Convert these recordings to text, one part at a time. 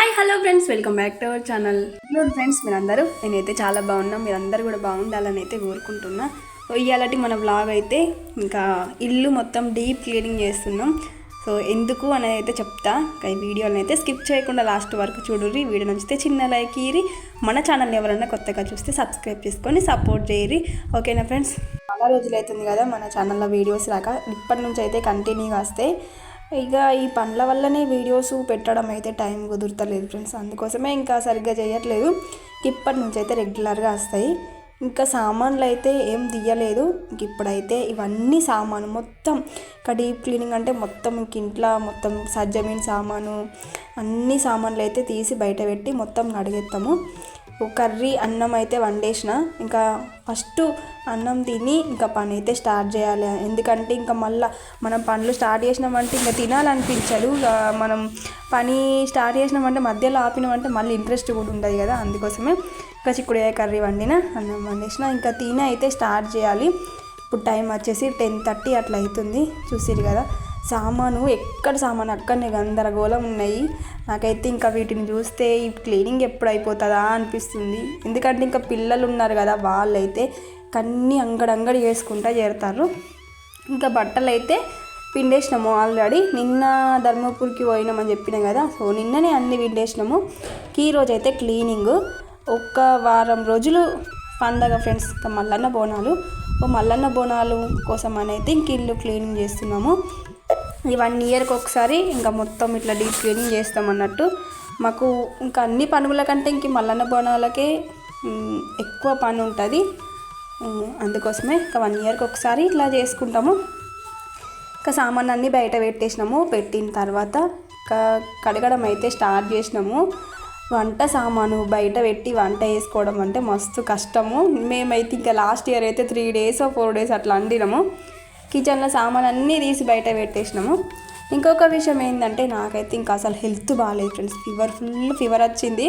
Hi hello friends welcome back to our channel hello friends మీరందరూ? నేనైతే చాలా బాగున్నా. మీరందరూ కూడా బాగుండాలని అయితే కోరుకుంటున్నా. సో ఇవాళటి మన బ్లాగ్ అయితే ఇంకా ఇల్లు మొత్తం డీప్ క్లీనింగ్ చేస్తున్నాం. సో ఎందుకు అనేది అయితే చెప్తా. ఈ వీడియోని అయితే స్కిప్ చేయకుండా లాస్ట్ వరకు చూడుర్రి. వీడియో నచ్చితే చిన్న లైక్ ఇరి మన ఛానల్ ఎవరైనా కొత్తగా చూస్తే సబ్స్క్రైబ్ చేసుకొని సపోర్ట్ చేయరి ఓకేనా ఫ్రెండ్స్ చాలా రోజులు అవుతుంది కదా మన ఛానల్లో వీడియోస్ రాక. ఇప్పటి నుంచి అయితే కంటిన్యూగా వస్తాయి ఇక ఈ పండ్ల వల్లనే వీడియోస్ పెట్టడం అయితే టైం కుదురుతలేదు ఫ్రెండ్స్. అందుకోసమే ఇంకా సరిగ్గా చేయట్లేదు. ఇప్పటి నుంచి అయితే రెగ్యులర్గా వస్తాయి. ఇంకా సామాన్లు అయితే ఏం తీయలేదు. ఇంక ఇప్పుడైతే ఇవన్నీ సామాను మొత్తం ఇక డీప్ క్లీనింగ్ అంటే మొత్తం ఇంక ఇంట్లో మొత్తం సజ్జమైన సామాను అన్ని సామాన్లు అయితే తీసి బయట పెట్టి మొత్తం కడిగేస్తాము కర్రీ అన్నం అయితే వండేసిన. ఇంకా ఫస్ట్ అన్నం తిని ఇంకా పని అయితే స్టార్ట్ చేయాలి. ఎందుకంటే ఇంకా మళ్ళీ మనం పనులు స్టార్ట్ చేసినామంటే ఇంకా తినాలనిపించదు. మనం పని స్టార్ట్ చేసినామంటే మధ్యలో ఆపినామంటే మళ్ళీ ఇంట్రెస్ట్ కూడా ఉండదు కదా. అందుకోసమే ఇంకా చిక్కుడుకాయ కర్రీ వండిన అన్నం వండేసిన. ఇంకా తిని అయితే స్టార్ట్ చేయాలి. ఇప్పుడు టైం వచ్చేసి టెన్ థర్టీ అట్లా అవుతుంది. చూసిరు కదా. సామాను ఎక్కడ సామాను అక్కడనే గందరగోళం ఉన్నాయి. నాకైతే ఇంకా వీటిని చూస్తే ఈ క్లీనింగ్ ఎప్పుడు అయిపోతుందా అనిపిస్తుంది. ఎందుకంటే ఇంకా పిల్లలు ఉన్నారు కదా వాళ్ళైతే కన్నీ అంగడంగడి చేసుకుంటా చేరుతారు. ఇంకా బట్టలు అయితే పిండేసినాము ఆల్రెడీ. నిన్న ధర్మపూర్కి పోయినామని చెప్పిన కదా సో నిన్ననే అన్ని పిండేసినాము. ఈ రోజు అయితే క్లీనింగ్. ఒక్క వారం రోజులు పండగ ఫ్రెండ్స్ మల్లన్న బోనాలు. ఓ మల్లన్న బోనాలు కోసం అని అయితే ఇంక ఇల్లు క్లీనింగ్ చేస్తున్నాము. ఈ వన్ ఇయర్కి ఒకసారి ఇంకా మొత్తం ఇట్లా డీప్ క్లీనింగ్ చేస్తాం అన్నట్టు. మాకు ఇంకా అన్ని పనుల కంటే ఇంక మల్లన్న బోనాలకే ఎక్కువ పని ఉంటుంది. అందుకోసమే ఇంకా వన్ ఇయర్కి ఒకసారి ఇట్లా చేసుకుంటాము. ఇంకా సామాన్ అన్నీ బయట పెట్టేసినాము. పెట్టిన తర్వాత ఇంకా కడగడం అయితే స్టార్ట్ చేసినాము. వంట సామాను బయట పెట్టి వంట వేసుకోవడం అంటే మస్తు కష్టము. మేమైతే ఇంకా లాస్ట్ ఇయర్ అయితే త్రీ డేస్ ఫోర్ డేస్ అట్లా వండినాము. కిచెన్లో సామాన్ అన్నీ తీసి బయట పెట్టేసినాము. ఇంకొక విషయం ఏంటంటే నాకైతే ఇంకా అసలు హెల్త్ బాగాలేదు ఫ్రెండ్స్. ఫీవర్ ఫుల్ ఫీవర్ వచ్చింది.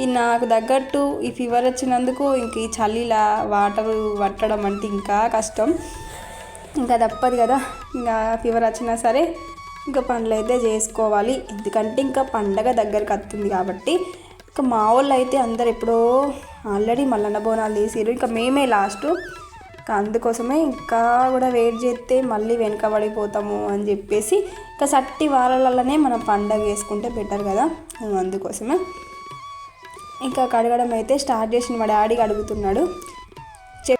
ఈ నాకు తగ్గట్టు ఈ ఫీవర్ వచ్చినందుకు ఇంక ఈ చలిలా వాటర్ పట్టడం అంటే ఇంకా కష్టం. ఇంకా తప్పదు కదా. ఇంకా ఫీవర్ వచ్చినా సరే ఇంకా పనులు అయితే చేసుకోవాలి. ఎందుకంటే ఇంకా పండగ దగ్గరికి వస్తుంది కాబట్టి. ఇంకా మా వాళ్ళు అయితే అందరు ఎప్పుడో ఆల్రెడీ మల్లన్న బోనాలు తీసిరు ఇంకా మేమే లాస్ట్. అందుకోసమే ఇంకా కూడా వెయిట్ చేస్తే మళ్ళీ వెనకబడిపోతాము అని చెప్పేసి ఇంకా సట్టి వారాలలోనే మనం పండగ వేసుకుంటే బెటర్ కదా. అందుకోసమే ఇంకా కడగడం అయితే స్టార్ట్ చేసిన మా డాడీ అడుగుతున్నాడు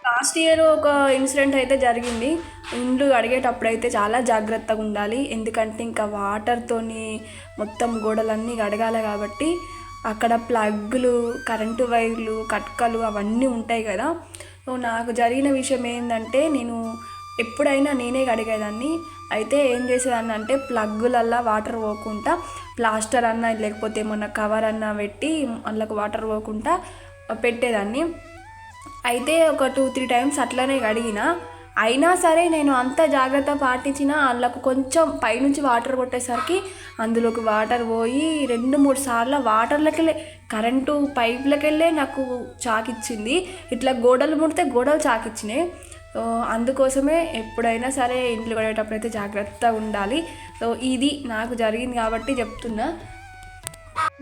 లాస్ట్ ఇయర్ ఒక ఇన్సిడెంట్ అయితే జరిగింది. ఇండ్లు కడిగేటప్పుడు అయితే చాలా జాగ్రత్తగా ఉండాలి. ఎందుకంటే ఇంకా వాటర్తోని మొత్తం గోడలన్నీ కడగాలి కాబట్టి అక్కడ ప్లగ్లు కరెంటు వైర్లు కట్కలు అవన్నీ ఉంటాయి కదా. నాకు జరిగిన విషయం ఏంటంటే నేను ఎప్పుడైనా నేనే కడిగేదాన్ని. అయితే ఏం చేసేదాన్ని అంటే ప్లగ్గులల్లా వాటర్ పోకుండా ప్లాస్టర్ అన్న లేకపోతే ఏమన్నా కవర్ అన్న పెట్టి అందులోకి వాటర్ పోకుండా పెట్టేదాన్ని. అయితే ఒక టూ త్రీ టైమ్స్ అట్లనే కడిగిన. అయినా సరే నేను అంత జాగ్రత్త పాటించిన అందులోకి కొంచెం పైనుంచి వాటర్ కొట్టేసరికి అందులోకి వాటర్ పోయి రెండు మూడు సార్లు వాటర్లకెళ్ళే కరెంటు పైపులకెళ్ళే నాకు చాకిచ్చింది. ఇట్లా గోడలు ముడితే గోడలు చాకిచ్చినాయి. అందుకోసమే ఎప్పుడైనా సరే ఇంట్లో కడేటప్పుడు అయితే జాగ్రత్తగా ఉండాలి. సో ఇది నాకు జరిగింది కాబట్టి చెప్తున్నా.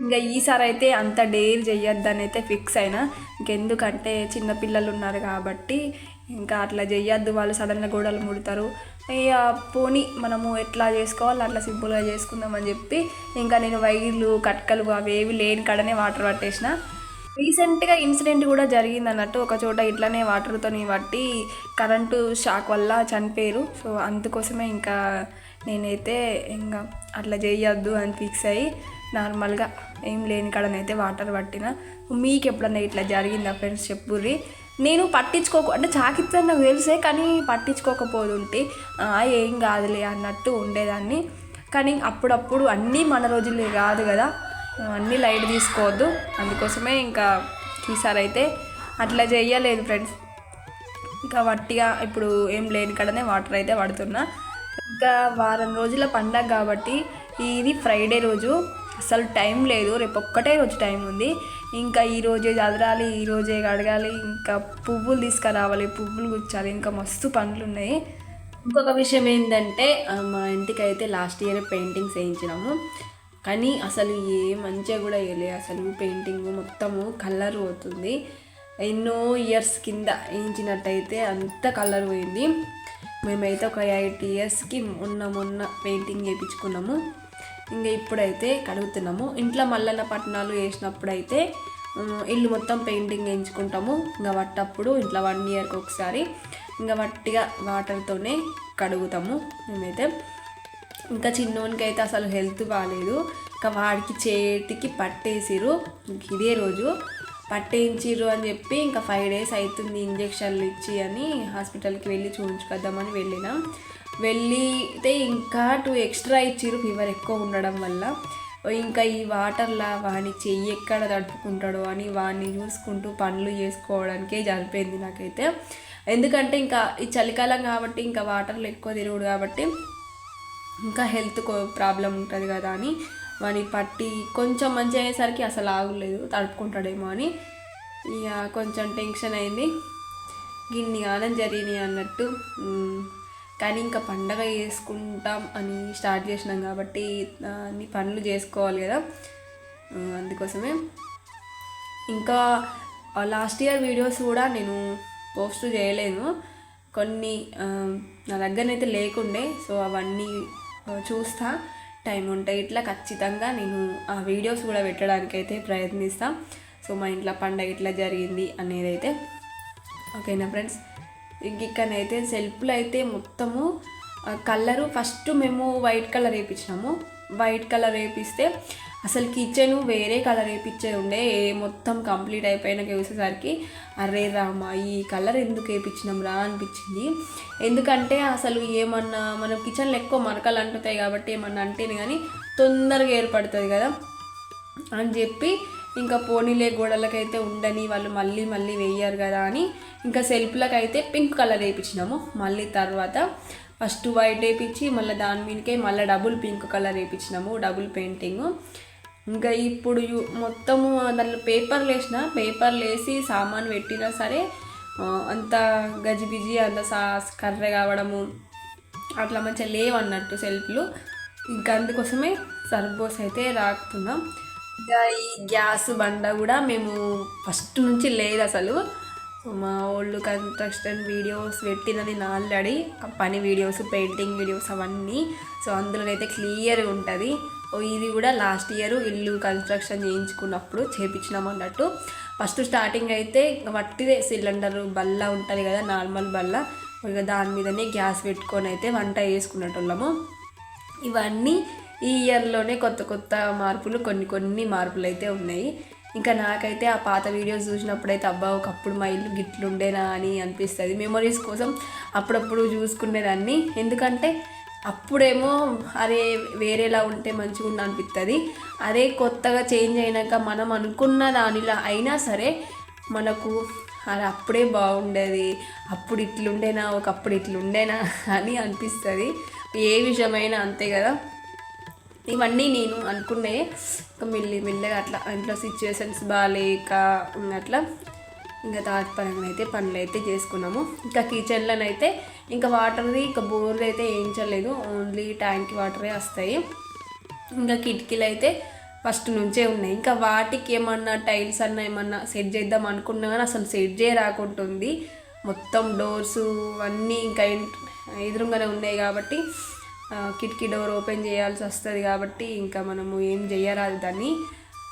ఇంకా ఈసారి అయితే అంత డేర్ చేయొద్దని అయితే ఫిక్స్ అయినా. ఇంకెందుకంటే చిన్నపిల్లలు ఉన్నారు కాబట్టి ఇంకా అట్లా చేయొద్దు వాళ్ళు సడన్గా గోడలు ముడతారు. ఇక పోనీ మనము ఎట్లా చేసుకోవాలి అట్లా సింపుల్గా చేసుకుందామని చెప్పి ఇంకా నేను వైర్లు కట్కలు అవి ఏవి లేని కాడనే వాటర్ పట్టేసిన. రీసెంట్గా ఇన్సిడెంట్ కూడా జరిగింది అన్నట్టు ఒక చోట ఇట్లానే వాటర్తో బట్టి కరెంటు షాక్ వల్ల చనిపోయారు. సో అందుకోసమే ఇంకా నేనైతే ఇంకా అట్లా చేయొద్దు అని ఫిక్స్ అయ్యి నార్మల్గా ఏం లేని కాడనైతే వాటర్ పట్టిన. మీకు ఎప్పుడన్నా ఇట్లా జరిగిందా ఫ్రెండ్స్ చెప్పుర్రి? నేను పట్టించుకోక అంటే చాకిత్తాను తెలిసే కానీ పట్టించుకోకపోతుంటే ఏం కాదులే అన్నట్టు ఉండేదాన్ని. కానీ అప్పుడప్పుడు అన్నీ మన రోజులే కాదు కదా. అన్నీ లైట్ తీసుకోవద్దు. అందుకోసమే ఇంకా ఈసారి అయితే అట్లా చేయలేదు ఫ్రెండ్స్. ఇంకా వట్టిగా ఇప్పుడు ఏం లేని కడనే వాటర్ అయితే పడుతున్నా ఇంకా వారం రోజుల పండగ కాబట్టి ఇది ఫ్రైడే రోజు. అసలు టైం లేదు. రేపు ఒక్కటే రోజు టైం ఉంది. ఇంకా ఈరోజే చదరాలి ఈరోజే కడగాలి ఇంకా పువ్వులు తీసుకురావాలి పువ్వులు గుచ్చాలి ఇంకా మస్తు పనులు ఉన్నాయి ఇంకొక విషయం ఏంటంటే మా ఇంటికి అయితే లాస్ట్ ఇయర్ పెయింటింగ్స్ వేయించినాము. కానీ అసలు ఏ మంచిగా కూడా వేయలే. అసలు పెయింటింగ్ మొత్తము కలర్ పోతుంది. ఎన్నో ఇయర్స్ కింద వేయించినట్టయితే అంత కలర్ పోయింది. మేమైతే ఒక ఎయిట్ ఇయర్స్కి మొన్న మొన్న పెయింటింగ్ చేయించుకున్నాము ఇంకా ఇప్పుడైతే కడుగుతున్నాము. ఇంట్లో మల్లన్న పట్టణాలు వేసినప్పుడు అయితే ఇల్లు మొత్తం పెయింటింగ్ వేయించుకుంటాము. ఇంకా వట్టప్పుడు ఇంట్లో వన్ ఇయర్కి ఒకసారి ఇంకా వట్టిగా వాటర్తోనే కడుగుతాము మేమైతే. ఇంకా చిన్నోనికి అయితే అసలు హెల్త్ బాగాలేదు ఇంకా వాడికి చేతికి పట్టేసిరు ఇంక ఇదే రోజు పట్టేయించిర్రు అని చెప్పి ఇంకా ఫైవ్ డేస్ అవుతుంది ఇంజక్షన్లు ఇచ్చి అని హాస్పిటల్కి వెళ్ళి చూపించుకొద్దామని వెళ్ళినాం. వెళ్ళితే ఇంకా టూ ఎక్స్ట్రా ఇచ్చిర్రు ఫీవర్ ఎక్కువ ఉండడం వల్ల. ఇంకా ఈ వాటర్లా వాని చెయ్యి ఎక్కడ తడుపుకుంటాడో అని వాడిని చూసుకుంటూ పనులు చేసుకోవడానికే జరిపోయింది నాకైతే. ఎందుకంటే ఇంకా ఈ చలికాలం కాబట్టి ఇంకా వాటర్లు ఎక్కువ తిరుగుడు కాబట్టి ఇంకా హెల్త్ ప్రాబ్లం ఉంటుంది కదా అని వాని పట్టి కొంచెం మంచి అయ్యేసరికి అసలు ఆగలేదు తడుపుకుంటాడేమో అని. ఇక కొంచెం టెన్షన్ అయింది. గిన్ని కాలం జరిగినాయి అన్నట్టు. కానీ ఇంకా పండగ చేసుకుంటాం అని స్టార్ట్ చేసినాం కాబట్టి అన్ని పనులు చేసుకోవాలి కదా. అందుకోసమే. ఇంకా లాస్ట్ ఇయర్ వీడియోస్ కూడా నేను పోస్ట్ చేయలేను. కొన్ని నా దగ్గరనైతే లేకుండే సో అవన్నీ చూస్తా. టైం ఉంటే ఇట్లా ఖచ్చితంగా నేను ఆ వీడియోస్ కూడా పెట్టడానికి అయితే ప్రయత్నిస్తాను సో మా ఇంట్లో పండగ ఇట్లా జరిగింది అనేది అయితే ఓకేనా ఫ్రెండ్స్ ఇక్కడనైతే సెల్ఫ్లో అయితే మొత్తము కలరు ఫస్ట్ మేము వైట్ కలర్ వేయించినాము వైట్ కలర్ వేపిస్తే అసలు కిచెన్ వేరే కలర్ వేపించే ఉండే ఏ మొత్తం కంప్లీట్ అయిపోయినాక చూసేసరికి అరే రామా ఈ కలర్ ఎందుకు వేయించినాం రా అనిపించింది. ఎందుకంటే అసలు ఏమన్నా మనం కిచెన్లో ఎక్కువ మరకలు అంటుతాయి కాబట్టి ఏమన్నా అంటేనే కానీ తొందరగా ఏర్పడుతుంది కదా అని చెప్పి ఇంకా పోనీలే గోడలకైతే ఉండని వాళ్ళు మళ్ళీ మళ్ళీ వేయరు కదా అని ఇంకా సెల్ఫ్లకు అయితే పింక్ కలర్ వేయించినాము మళ్ళీ తర్వాత ఫస్ట్ వైట్ వేయించి మళ్ళీ దాని మీదకే మళ్ళీ డబుల్ పింక్ కలర్ వేయించినాము డబుల్ పెయింటింగ్. ఇంకా ఇప్పుడు మొత్తము దాంట్లో పేపర్లు వేసిన పేపర్లు వేసి సామాన్ పెట్టినా సరే అంత గజిబిజి అంత సా కర్ర కావడము అట్లా మంచిగా లేవన్నట్టు సెల్ఫ్లు ఇంకా అందుకోసమే సర్బోస్ అయితే రాకుతున్నాం. ఈ గ్యాస్ బండ కూడా మేము ఫస్ట్ నుంచి లేదు అసలు. మా ఓల్డ్ కన్స్ట్రక్షన్ వీడియోస్ పెట్టినది నా ఆల్రెడీ పని వీడియోస్ పెయింటింగ్ వీడియోస్ అవన్నీ. సో అందులోనైతే క్లియర్గా ఉంటుంది. ఇది కూడా లాస్ట్ ఇయర్ ఇల్లు కన్స్ట్రక్షన్ చేయించుకున్నప్పుడు చేపించినాం అన్నట్టు. ఫస్ట్ స్టార్టింగ్ అయితే వట్టిదే సిలిండర్ బల్ల ఉంటుంది కదా నార్మల్ బల్ల. ఇక దాని మీదనే గ్యాస్ పెట్టుకొని అయితే వంట చేసుకునేటోళ్ళము ఇవన్నీ ఈ ఇయర్లోనే కొత్త కొత్త మార్పులు కొన్ని కొన్ని మార్పులు అయితే ఉన్నాయి. ఇంకా నాకైతే ఆ పాత వీడియోస్ చూసినప్పుడైతే అబ్బా ఒకప్పుడు మా ఇల్లు గిట్లుండేనా అని అనిపిస్తుంది. మెమొరీస్ కోసం అప్పుడప్పుడు చూసుకునేదాన్ని. ఎందుకంటే అప్పుడేమో అరే వేరేలా ఉంటే మంచిగా ఉండి అనిపిస్తుంది అదే కొత్తగా చేంజ్ అయినాక మనం అనుకున్న దానిలా అయినా సరే మనకు అది అప్పుడే బాగుండేది. అప్పుడు ఇట్లుండేనా ఒకప్పుడు ఇట్లుండేనా అని అనిపిస్తుంది. ఏ విషయమైనా అంతే కదా. ఇవన్నీ నేను అనుకునే మెల్లి మెల్లగా అట్లా ఇంట్లో సిచ్యువేషన్స్ బాగాలేక అట్లా ఇంకా తాత్పరంగా అయితే పనులు అయితే చేసుకున్నాము. ఇంకా కిచెన్లోనైతే ఇంకా వాటర్ది ఇంకా బోర్లు అయితే వేయించలేదు ఓన్లీ ట్యాంక్ వాటరే వస్తాయి. ఇంకా కిటికీలు అయితే ఫస్ట్ నుంచే ఉన్నాయి. ఇంకా వాటికి ఏమన్నా టైల్స్ అన్న ఏమన్నా సెట్ చేద్దాం అనుకున్నా కానీ అసలు సెట్ చేయ రాకుంటుంది మొత్తం డోర్స్ అన్నీ ఇంకా ఎదురుగానే ఉన్నాయి కాబట్టి కిటికీ డోర్ ఓపెన్ చేయాల్సి వస్తుంది కాబట్టి ఇంకా మనము ఏం చేయరాదు దాన్ని.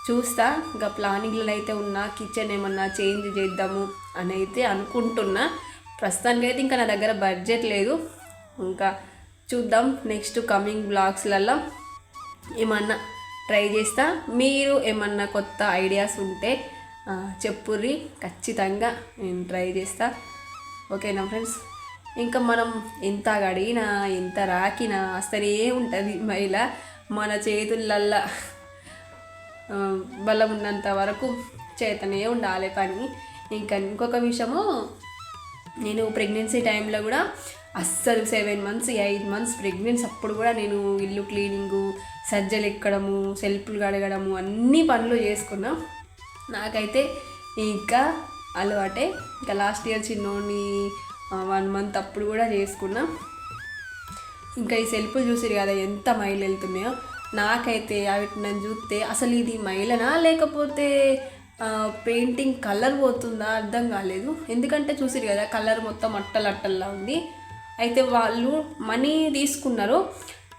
చూస్తా ఇంకా ప్లానింగ్లో అయితే ఉన్నా కిచెన్ ఏమన్నా చేంజ్ చేద్దాము అని అయితే అనుకుంటున్నా. ప్రస్తుతానికి అయితే ఇంకా నా దగ్గర బడ్జెట్ లేదు. ఇంకా చూద్దాం నెక్స్ట్ కమింగ్ బ్లాగ్స్లలో ఏమన్నా ట్రై చేస్తా. మీరు ఏమన్నా కొత్త ఐడియాస్ ఉంటే చెప్పుర్రి. ఖచ్చితంగా నేను ట్రై చేస్తా. ఓకేనా ఫ్రెండ్స్? ఇంకా మనం ఎంత గడిగినా ఎంత రాకినా వస్తూనే ఉంటుంది మహిళ. మన చేతులల్లా బలం ఉన్నంత వరకు చేతనే ఉండాలి పని. ఇంకా ఇంకొక విషయము నేను ప్రెగ్నెన్సీ టైంలో కూడా అస్సలు seven months eight months pregnancy అప్పుడు కూడా నేను ఇల్లు క్లీనింగు సజ్జలు ఎక్కడము సెల్ఫ్లు కడగడము అన్ని పనులు చేసుకున్నా. నాకైతే ఇంకా అలవాటే. ఇంకా లాస్ట్ ఇయర్ చిన్నోని వన్ మంత్ అప్పుడు కూడా చేసుకున్నా. ఇంకా ఈ సెల్ఫ్లు చూసిరు కదా ఎంత మైలు వెళ్తున్నాయో. నాకైతే వాటిని నన్ను చూస్తే అసలు ఇది మైలనా? లేకపోతే పెయింటింగ్ కలర్ పోతుందా? అర్థం కాలేదు. ఎందుకంటే చూసిరు కదా కలర్ మొత్తం అట్టలు అట్టల్లా ఉంది. అయితే వాళ్ళు మనీ తీసుకున్నారు.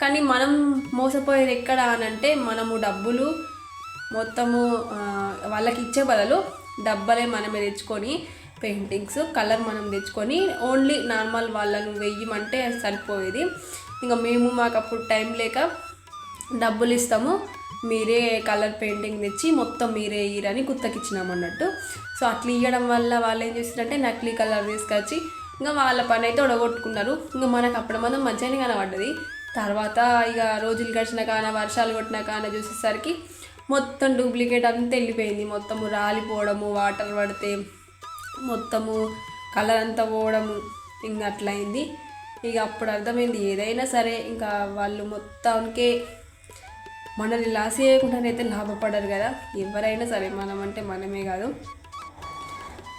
కానీ మనం మోసపోయేది ఎక్కడ అని అంటే మనము డబ్బులు మొత్తము వాళ్ళకి ఇచ్చే బదులు డబ్బలే మనమే తెచ్చుకొని పెయింటింగ్స్ కలర్ మనం తెచ్చుకొని ఓన్లీ నార్మల్ వాళ్ళను వెయ్యమంటే సరిపోయేది. ఇంకా మేము మాకు అప్పుడు టైం లేక డబ్బులు ఇస్తాము మీరే కలర్ పెయింటింగ్ తెచ్చి మొత్తం మీరే ఇయ్యరని గుత్తకిచ్చినాం అన్నట్టు. సో అట్లా ఇవ్వడం వల్ల వాళ్ళు ఏం చేస్తారంటే నకిలీ కలర్ తీసుకొచ్చి ఇంకా వాళ్ళ పని అయితే ఒడగొట్టుకున్నారు. ఇంకా మనకు అప్పుడు మనం మంచిగానే కనబడ్డది. తర్వాత ఇక రోజులు గడిచిన కాన వర్షాలు కొట్టిన కాన చూసేసరికి మొత్తం డూప్లికేట్ అంతా వెళ్ళిపోయింది. మొత్తము రాలిపోవడము వాటర్ పడితే మొత్తము కలర్ అంతా పోవడము ఇంకా అట్లా అయింది ఇక అప్పుడు అర్థమైంది ఏదైనా సరే ఇంకా వాళ్ళు మొత్తానికే మనల్ని లాస్ చేయకుండానైతే లాభపడరు కదా. ఎవరైనా సరే మనం అంటే మనమే కాదు.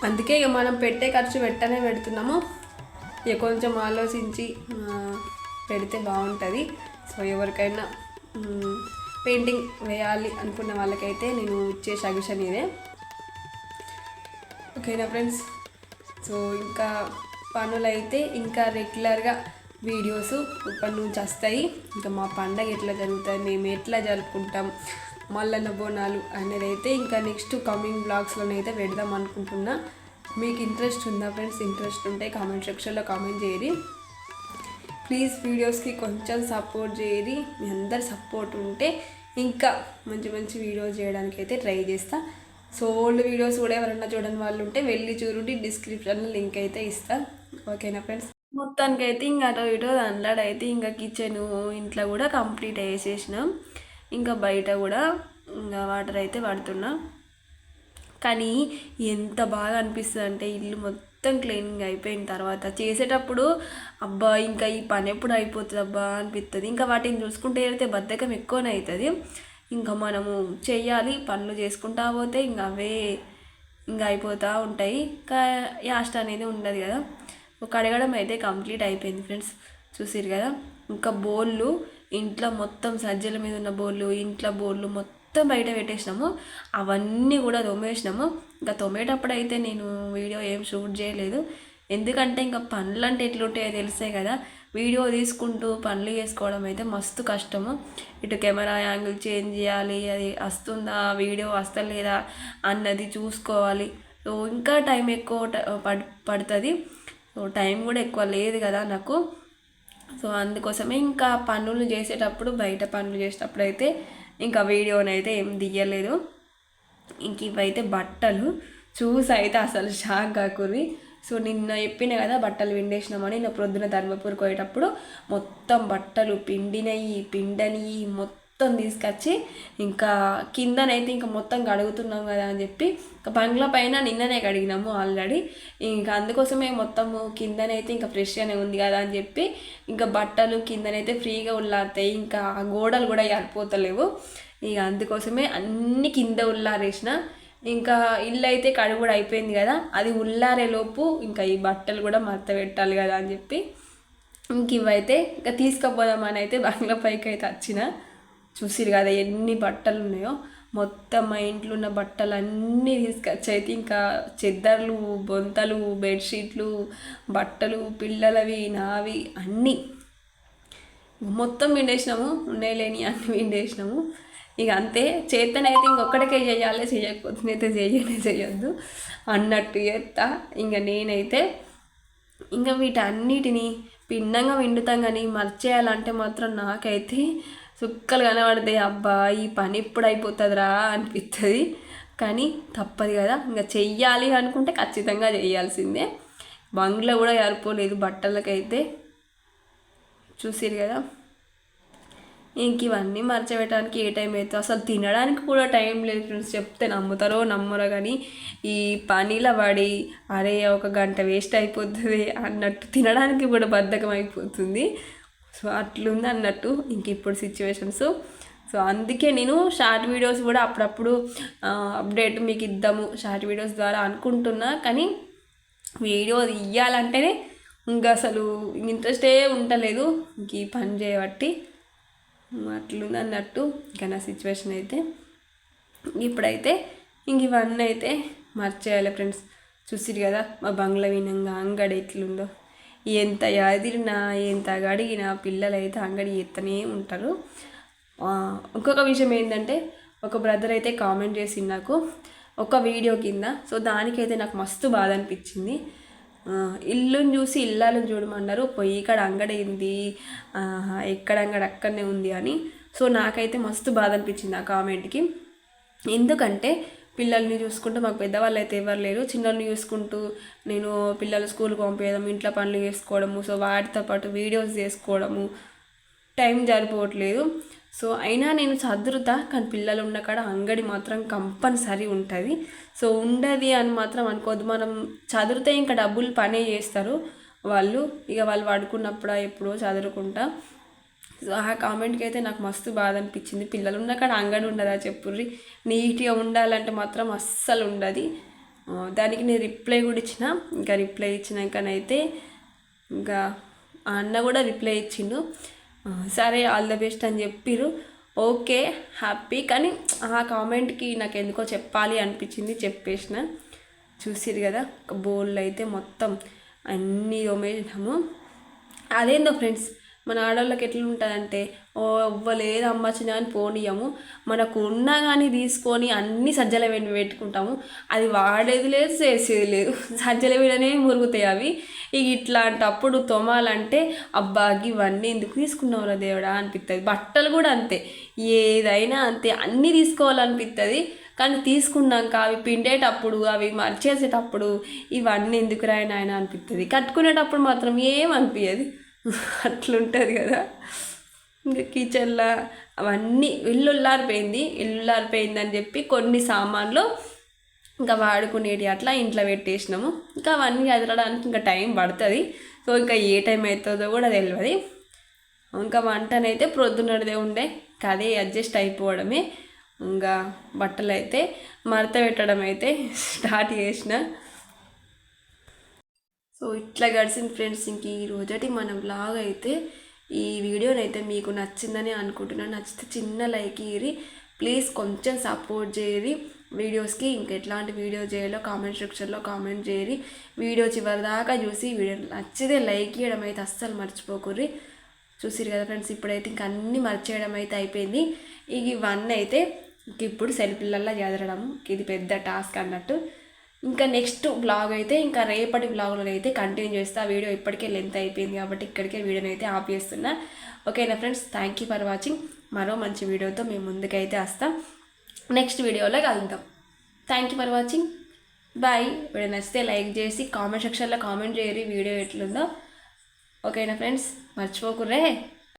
అందుకే ఇక మనం పెట్టే ఖర్చు పెట్టనే పెడుతున్నాము. ఇక కొంచెం ఆలోచించి పెడితే బాగుంటుంది. సో ఎవరికైనా పెయింటింగ్ వేయాలి అనుకున్న వాళ్ళకైతే నేను ఇచ్చే సజెషన్ ఇదే. ఓకేనా ఫ్రెండ్స్ సో ఇంకా పనులు అయితే ఇంకా రెగ్యులర్గా వీడియోస్ ఇప్పటి నుంచి వస్తాయి. ఇంకా మా పండగ ఎట్లా జరుగుతుంది మేము ఎట్లా జరుపుకుంటాం మల్లన్న బోనాలు అనేది అయితే ఇంకా నెక్స్ట్ కమింగ్ బ్లాగ్స్లోనైతే పెడదాం అనుకుంటున్నా. మీకు ఇంట్రెస్ట్ ఉందా ఫ్రెండ్స్ ఇంట్రెస్ట్ ఉంటే కామెంట్ సెక్షన్లో కామెంట్ చేయరి ప్లీజ్ వీడియోస్కి కొంచెం సపోర్ట్ చేయరి మీ అందరు సపోర్ట్ ఉంటే ఇంకా మంచి మంచి వీడియోస్ చేయడానికి అయితే ట్రై చేస్తాను సో ఓల్డ్ వీడియోస్ కూడా ఎవరైనా చూడని వాళ్ళు ఉంటే వెళ్ళి చూడండి డిస్క్రిప్షన్లో లింక్ అయితే ఇస్తా. ఓకేనా ఫ్రెండ్స్ మొత్తానికి అయితే ఇంకా అటో ఇటో దాంట్లో అయితే ఇంకా కిచెన్ ఇంట్లో కూడా కంప్లీట్ వేసేసినాం ఇంకా బయట కూడా ఇంకా వాటర్ అయితే పడుతున్నా కానీ ఎంత బాగా అనిపిస్తుంది అంటే ఇల్లు మొత్తం క్లీనింగ్ అయిపోయిన తర్వాత చేసేటప్పుడు అబ్బా ఇంకా ఈ పని ఎప్పుడు అయిపోతుంది అబ్బా అనిపిస్తుంది ఇంకా వాటిని చూసుకుంటే వెళ్తే బద్ధకం ఎక్కువనే అవుతుంది ఇంకా మనము చెయ్యాలి పనులు చేసుకుంటా పోతే ఇంకా అవే ఇంకా అయిపోతూ ఉంటాయి. ఇంకా యాస్ట్ అనేది ఉండదు కదా. ఒక అడగడం అయితే కంప్లీట్ అయిపోయింది ఫ్రెండ్స్. చూసిరు కదా? ఇంకా బోళ్ళు ఇంట్లో మొత్తం సజ్జల మీద ఉన్న బోళ్ళు ఇంట్లో బోళ్ళు మొత్తం బయట పెట్టేసినాము. అవన్నీ కూడా తోమేసినాము. ఇంకా తోమేటప్పుడు అయితే నేను వీడియో ఏం షూట్ చేయలేదు. ఎందుకంటే ఇంకా పనులు అంటే ఎట్లుంటాయో తెలిసే కదా. వీడియో తీసుకుంటూ పనులు చేసుకోవడం అయితే మస్తు కష్టము. ఇటు కెమెరా యాంగిల్ చేంజ్ చేయాలి అది వస్తుందా వీడియో వస్తలేదా అన్నది చూసుకోవాలి. సో ఇంకా టైం ఎక్కువ పడ్ పడుతుంది. సో టైం కూడా ఎక్కువ లేదు కదా నాకు. సో అందుకోసమే ఇంకా పనులు చేసేటప్పుడు బయట పనులు చేసేటప్పుడు అయితే ఇంకా వీడియోనైతే ఏం దియ్యలేదు ఇంక ఇవైతే బట్టలు. చూసి అయితే అసలు షాక్ కాకుర్రి సో నిన్న చెప్పిన కదా బట్టలు పిండేసినామని నిన్న ప్రొద్దున ధర్మపూర్ పోయేటప్పుడు మొత్తం బట్టలు పిండినవి పిండని మొత్తం తీసుకొచ్చి ఇంకా కిందనైతే ఇంకా మొత్తం కడుగుతున్నాం కదా అని చెప్పి ఇంకా బంగ్లా పైన నిన్ననే కడిగినాము ఆల్రెడీ. ఇంకా అందుకోసమే మొత్తము కిందనైతే ఇంకా ఫ్రెష్గానే ఉంది కదా అని చెప్పి ఇంకా బట్టలు కిందనైతే ఫ్రీగా ఉల్లారుతాయి ఇంకా ఆ గోడలు కూడా ఏర్పోతలేవు ఇక అందుకోసమే అన్ని కింద ఉల్లారేసిన. ఇంకా ఇల్లు అయితే కడుగుడు అయిపోయింది కదా. అది ఉల్లారేలోపు ఇంకా ఈ బట్టలు కూడా మడత పెట్టాలి కదా అని చెప్పి ఇంక ఇవైతే ఇంకా తీసుకుపోదామని అయితే బంగ్లా పైకి అయితే వచ్చిన. చూసిరు కదా ఎన్ని బట్టలు ఉన్నాయో. మొత్తం మా ఇంట్లో ఉన్న బట్టలు అన్నీ తీసుకొచ్చి అయితే ఇంకా చెద్దర్లు బొంతలు బెడ్షీట్లు బట్టలు పిల్లలవి నావి అన్నీ. మొత్తం విండేసినాము ఉన్నాయి లేని అన్ని విండేసినాము ఇక అంతే. చేతనైతే ఇంకొక్కడికే చేయాలి. చేయకపోతే అయితే చేయనే చేయొద్దు అన్నట్టు చేస్తా ఇంకా నేనైతే ఇంకా వీటన్నిటిని పిండంగా విండుతాం కానీ మర్చేయాలంటే మాత్రం నాకైతే సుక్కలు కనబడతాయి. అబ్బా ఈ పని ఎప్పుడు అయిపోతుందిరా అనిపిస్తుంది కానీ తప్పదు కదా. ఇంకా చెయ్యాలి అనుకుంటే ఖచ్చితంగా చేయాల్సిందే. బంగ్లా కూడా ఏర్పోలేదు బట్టలకైతే. చూసిరు కదా? ఇంక ఇవన్నీ మర్చిపెట్టడానికి ఏ టైం అవుతుందో అసలు తినడానికి కూడా టైం లేదు ఫ్రెండ్స్. చెప్తే నమ్ముతారో నమ్మరో కానీ ఈ పనిలో పడి అరే ఒక గంట వేస్ట్ అయిపోతుంది అన్నట్టు తినడానికి కూడా బద్ధకం అయిపోతుంది. సో అట్లుంది అన్నట్టు ఇంక ఇప్పుడు సిచ్యువేషన్స్. సో అందుకే నేను షార్ట్ వీడియోస్ కూడా అప్పుడప్పుడు అప్డేట్ మీకు ఇద్దాము షార్ట్ వీడియోస్ ద్వారా అనుకుంటున్నా. కానీ వీడియో ఇవ్వాలంటేనే ఇంకా అసలు ఇంట్రెస్టే ఉండలేదు ఇంక ఈ పని చేయబట్టి. అట్లుంది అన్నట్టు ఇంకా నా సిచ్యువేషన్ అయితే. ఇప్పుడైతే ఇంక ఇవన్నీ అయితే మర్చేయాలి ఫ్రెండ్స్ చూసిరు కదా మా బంగ్లా వినంగా అంగడి ఎట్లుందో. ఎంత ఎదిరినా ఎంత అడిగినా పిల్లలు అయితే అంగడి ఎత్తనే ఉంటారు. ఇంకొక విషయం ఏంటంటే ఒక బ్రదర్ అయితే కామెంట్ చేసి నాకు ఒక వీడియో కింద. సో దానికైతే నాకు మస్తు బాధ అనిపించింది. ఇల్లుని చూసి ఇల్లాలను చూడమన్నారు. పోయి ఇక్కడ అంగడైంది ఏంది? ఎక్కడ అంగడి అక్కడనే ఉంది అని. సో నాకైతే మస్తు బాధ అనిపించింది ఆ కామెంట్కి ఎందుకంటే పిల్లల్ని చూసుకుంటూ మాకు పెద్దవాళ్ళు అయితే ఎవరు లేరు. చిన్నల్ని చూసుకుంటూ నేను పిల్లలు స్కూల్కి పంపేయడం ఇంట్లో పనులు చేసుకోవడము సో వాటితో పాటు వీడియోస్ చేసుకోవడము టైం జరిపోవట్లేదు సో అయినా నేను చదురుతా కానీ పిల్లలు ఉన్న కాడ అంగడి మాత్రం కంపల్సరీ ఉంటుంది. సో ఉండదు అని మాత్రం అనుకోద్దు మనం చదివితే ఇంకా డబ్బులు పనే చేస్తారు వాళ్ళు. ఇక వాళ్ళు పడుకున్నప్పుడు ఎప్పుడో చదువుకుంటా. సో ఆ కామెంట్కి అయితే నాకు మస్తు బాధ అనిపించింది. పిల్లలు ఉన్న కాడ అంగడి ఉండదా చెప్పుర్రి. నీట్గా ఉండాలంటే మాత్రం అస్సలు ఉండదు. దానికి నేను రిప్లై కూడా ఇచ్చిన. ఇంకా రిప్లై ఇచ్చినాకనైతే ఇంకా ఆ అన్న కూడా రిప్లై ఇచ్చిండు. సరే ఆల్ ద బెస్ట్ అని చెప్పిర్రు. Okay happy. కానీ ఆ కామెంట్కి నాకు ఎందుకో చెప్పాలి అనిపించింది చెప్పేసిన. చూసిరు కదా ఒక అయితే మొత్తం అన్నీ తోమేసినాము. అదేందో ఫ్రెండ్స్ మన ఆడవాళ్ళకి ఎట్లా ఉంటుందంటే ఓ ఎవ్వలేదు చిన్న అని పోనీయము. మనకు ఉన్నా కానీ తీసుకొని అన్ని సజ్జల వెండి పెట్టుకుంటాము. అది వాడేది లేదు చేసేది లేదు. సజ్జల వీడనే మురుగుతాయి అవి. ఇక ఇట్లాంటప్పుడు తోమాలంటే అబ్బా ఇవన్నీ ఎందుకు తీసుకున్నావురా దేవుడా? అనిపిస్తుంది బట్టలు కూడా అంతే. ఏదైనా అంతే. అన్నీ తీసుకోవాలనిపిస్తుంది కానీ తీసుకున్నాక అవి పిండేటప్పుడు అవి మర్చేసేటప్పుడు ఇవన్నీ ఎందుకు రాయన ఆయన అనిపిస్తుంది కట్టుకునేటప్పుడు మాత్రం ఏం అనిపించదు అట్లుంటుంది కదా. ఇంకా కిచెన్లో అవన్నీ ఇల్లుల్లారిపోయింది ఇల్లుల్లారిపోయింది అని చెప్పి కొన్ని సామాన్లు ఇంకా వాడుకునేటి అట్లా ఇంట్లో పెట్టేసినాము. ఇంకా అవన్నీ ఎదరడానికి ఇంకా టైం పడుతుంది. సో ఇంకా ఏ టైం అవుతుందో కూడా తెలియదు ఇంకా వంటనైతే ప్రొద్దునడిదే ఉండే. అదే అడ్జస్ట్ అయిపోవడమే. ఇంకా బట్టలు అయితే మడత పెట్టడం అయితే స్టార్ట్ చేసిన. సో ఇట్లా గడిచింది ఫ్రెండ్స్ ఇంక ఈ రోజటి మన బ్లాగ్ అయితే ఈ వీడియోని అయితే మీకు నచ్చిందని అనుకుంటున్నాను. నచ్చితే చిన్న లైక్ ఇరి ప్లీజ్ కొంచెం సపోర్ట్ చేయరి వీడియోస్కి ఇంక ఎట్లాంటి వీడియో చేయాలో కామెంట్ సెక్షన్లో కామెంట్ చేయరి వీడియో చివరి దాకా చూసి వీడియో నచ్చితే లైక్ ఇవ్వడం అయితే అస్సలు మర్చిపోకుర్రి. చూసిరు కదా ఫ్రెండ్స్ ఇప్పుడైతే ఇంక అన్నీ మర్చేయడం అయితే అయిపోయింది. ఇక ఇవన్నీ అయితే ఇంక ఇప్పుడు సెల్ఫీలల్లో చదవడం ఇది పెద్ద టాస్క్ అన్నట్టు. ఇంకా నెక్స్ట్ బ్లాగ్ అయితే ఇంకా రేపటి బ్లాగ్లో అయితే కంటిన్యూ చేస్తా. వీడియో ఇప్పటికే లెంత్ అయిపోయింది కాబట్టి ఇక్కడికే వీడియోని అయితే ఆపేస్తున్నా. చేస్తున్నా ఓకేనా friends thank you for watching మరో మంచి వీడియోతో మేము ముందుకైతే వస్తాం. నెక్స్ట్ వీడియోలో కలుద్దాం. Thank you for watching bye video నచ్చితే లైక్ చేసి కామెంట్ సెక్షన్లో కామెంట్ చేయరు. వీడియో ఎట్లుందో. ఓకేనా ఫ్రెండ్స్ మర్చిపోకుర్రే.